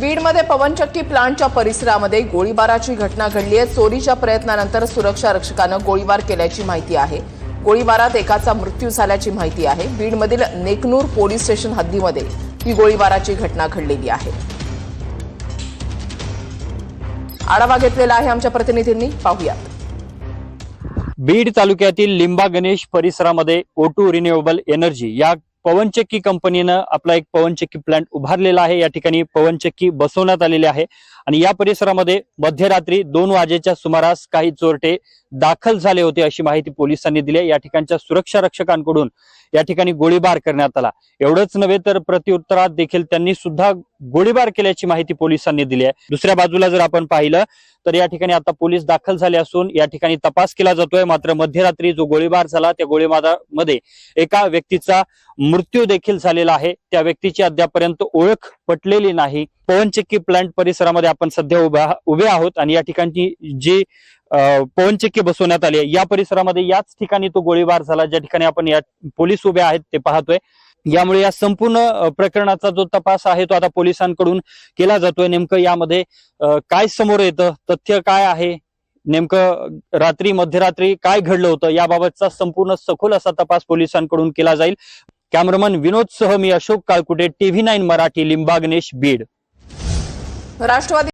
बीडमध्ये पवनचक्की प्लांटच्या परिसरामध्ये गोळीबाराची घटना घडली आहे. चोरीच्या प्रयत्नानंतर सुरक्षा रक्षकानं गोळीबार केल्याची माहिती आहे. गोळीबारात एकाचा मृत्यू झाल्याची माहिती आहे. बीडमधील नेकनूर पोलीस स्टेशन हद्दीमध्ये ही गोळीबाराची घटना घडलेली आहे. आढावा घेतलेला आहे आमच्या प्रतिनिधींनी. पाहुयात. बीड तालुक्यातील लिंबा गणेश परिसरामध्ये ओटू रिन्युएबल एनर्जी या पवनचक्की कंपनीनं आपला एक पवनचक्की प्लांट उभारलेला आहे. या ठिकाणी पवनचक्की बसवण्यात आलेली आहे. आणि या परिसरामध्ये मध्यरात्री दोन वाजेच्या सुमारास काही चोरटे दाखल झाले होते अशी माहिती पोलिसांनी दिली आहे. या ठिकाणच्या सुरक्षा रक्षकांकडून या ठिकाणी गोळीबार करण्यात आला. एवढंच नव्हे तर प्रत्युत्तरात देखील त्यांनी सुद्धा गोळीबार केल्याची माहिती पोलिसांनी दिली आहे. दुसऱ्या बाजूला जर आपण पाहिलं तर या ठिकाणी आता पोलीस दाखल झाले असून या ठिकाणी तपास केला जातोय. मात्र मध्यरात्री जो गोळीबार झाला त्या गोळीबारामध्ये एका व्यक्तीचा मृत्यू देखील झालेला आहे. त्या व्यक्तीची अद्यापर्यंत ओळख पटलेली नाही. पवनचक्की प्लांट परिसरामध्ये आपण सध्या उभ्या उभे आहोत आणि या ठिकाणची जी पवनचक्के बसवण्यात आली या परिसरामध्ये याच ठिकाणी तो गोळीबार झाला. ज्या ठिकाणी आपण या पोलीस उभे आहेत ते पाहतोय. यामुळे या संपूर्ण प्रकरणाचा जो तपास आहे तो आता पोलिसांकडून केला जातोय. नेमकं यामध्ये काय समोर येतं? तथ्य काय आहे? नेमकं रात्री मध्यरात्री काय घडलं होतं? याबाबतचा संपूर्ण सखोल असा तपास पोलिसांकडून केला जाईल. कॅमेरामन विनोद सह मी अशोक काळकुटे टीव्ही नाईन मराठी लिंबागणेश बीड. राष्ट्रवादी